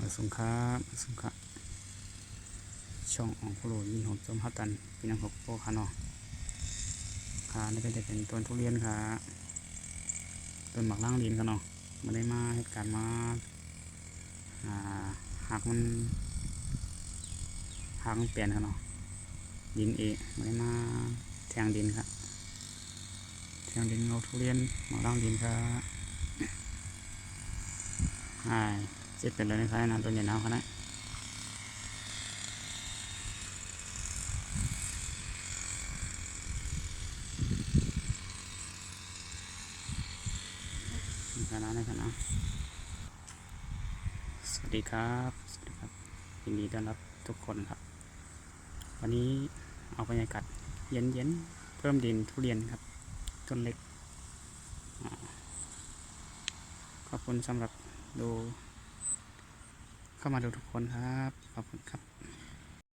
มาสงครับมาสงครับช่องของพโลยินหกจมพัตันปีนังหกโปคานอขานี่ก็จะเป็นต้นทุเรียนค่ะต้นหมักล่างดินค่ะเนาะมาได้มาเหตุการณ์มาอ่าหากมันหากมันเปลี่ยนค่ะเนาะดินเองมาได้มาแทงดินค่ะแทงดินเอาทุเรียนหมักล่างดินค่ะใช่ เจ็ดเป็นเลยนะครับน้ำต้นใหญ่หนาวค่ะนะในคณะนะสวัสดีครับ สวัสดีครับยินดีต้อนรับทุกคนครับ วันนี้เอาบรรยากาศเย็นๆ เพิ่มดินทุเรียนครับ ต้นเล็กอขอบคุณสำหรับดู เข้ามาดูทุกคนครับ ขอบคุณครับ